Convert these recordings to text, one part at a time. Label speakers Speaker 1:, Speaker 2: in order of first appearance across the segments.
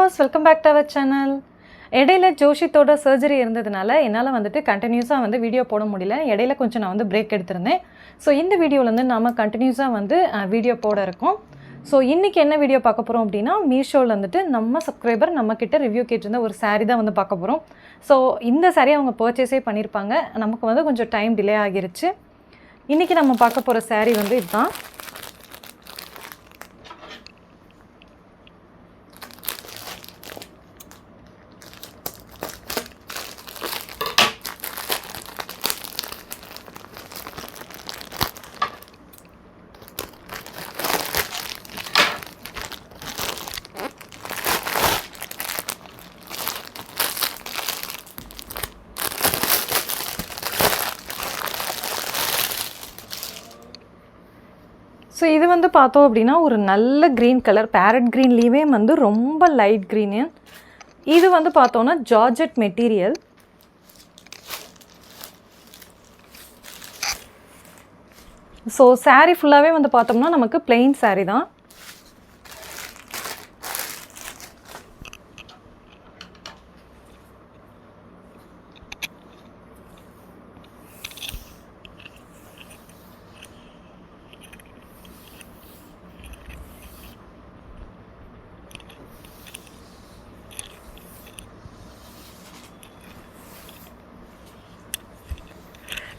Speaker 1: Viewers welcome back to our channel இடையில ஜோஷித்தோட surgery இருந்ததுனால என்னால் வந்துட்டு கண்டினியூஸாக வந்து வீடியோ போட முடியல. இடையில கொஞ்சம் நான் வந்து பிரேக் எடுத்திருந்தேன். ஸோ இந்த வீடியோவில் நாம் கண்டினியூஸாக வந்து வீடியோ போட இருக்கோம். ஸோ இன்றைக்கி என்ன வீடியோ பார்க்க போகிறோம் அப்படின்னா மீஷோவில் வந்துட்டு நம்ம சப்ஸ்கிரைபர் நம்மக்கிட்ட ரிவ்யூ கேட்டிருந்த ஒரு சாரீ தான் வந்து பார்க்க போகிறோம் ஸோ இந்த சாரீ அவங்க பர்ச்சேஸே பண்ணியிருப்பாங்க நமக்கு வந்து கொஞ்சம் டைம் டிலே ஆகிருச்சு. இன்றைக்கி நம்ம பார்க்க போகிற சாரீ வந்து இதுதான். ஸோ இது வந்து பார்த்தோம் அப்படின்னா ஒரு நல்ல க்ரீன் கலர் பேரட் க்ரீன்லேயுமே வந்து ரொம்ப லைட் க்ரீனு இது வந்து பார்த்தோன்னா ஜார்ஜெட் மெட்டீரியல் ஸோ சாரீ ஃபுல்லாகவே வந்து பார்த்தோம்னா நமக்கு பிளெயின் சாரீ தான்.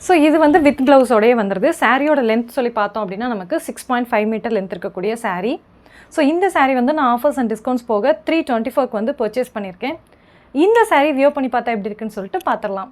Speaker 1: ஸோ இது வந்து வித் க்ளவுஸோடயே வந்துடுது சாரியோட லென்த் சொல்லி பார்த்தோம் அப்படின்னா நமக்கு six point five meter length இருக்கக்கூடிய சாரீ ஸோ இந்த சாரீ வந்து நான் ஆஃபர்ஸ் அண்ட் டிஸ்கவுண்ட்ஸ் போக த்ரீ டுவெண்ட்டி ஃபோர்க்கு வந்து பர்ச்சேஸ் பண்ணியிருக்கேன். இந்த சாரீ வியோ பண்ணி பார்த்தா எப்படி இருக்குன்னு சொல்லிட்டு பார்த்துடலாம்.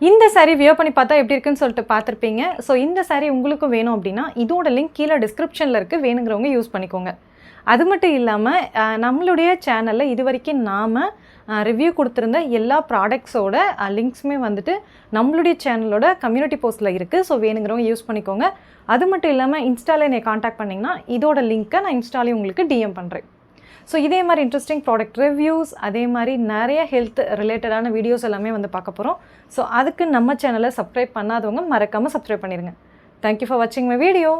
Speaker 1: இந்த சாரீ வியோ பண்ணி பார்த்தா எப்படி இருக்குன்னு சொல்லிட்டு பார்த்துருப்பீங்க. ஸோ இந்த சாரீ உங்களுக்கும் வேணும் அப்படின்னா இதோட லிங்க் கீழே டிஸ்கிரிப்ஷனில் இருக்குது வேணுங்கிறவங்க யூஸ் பண்ணிக்கோங்க. அது மட்டும் இல்லாமல் நம்மளுடைய சேனலில் இது வரைக்கும் நாம் ரிவ்யூ கொடுத்துருந்த எல்லா ப்ராடக்ட்ஸோட லிங்க்ஸுமே வந்துட்டு நம்மளுடைய சேனலோட கம்யூனிட்டி போஸ்ட்டில் இருக்குது ஸோ வேணுங்கிறவங்க யூஸ் பண்ணிக்கோங்க. அது மட்டும் இல்லாமல் இன்ஸ்டாவில் என்னை காண்டாக்ட் பண்ணிங்கன்னா இதோட லிங்க்கை நான் இன்ஸ்டாலே உங்களுக்கு டிஎம் பண்ணுறேன் ஸோ இதே மாதிரி இன்ட்ரெஸ்டிங் ப்ராடக்ட் ரிவ்யூஸ் அதே மாதிரி நிறைய ஹெல்த் ரிலேட்டடான வீடியோஸ் எல்லாமே வந்து பார்க்க போகிறோம் ஸோ அதுக்கு நம்ம சேனலை சப்ஸ்கிரைப் பண்ணாதவங்க மறக்காமல் சப்ஸ்கிரைப் பண்ணிடுங்க தேங்க்யூ ஃபார் வாட்சிங் மை வீடியோ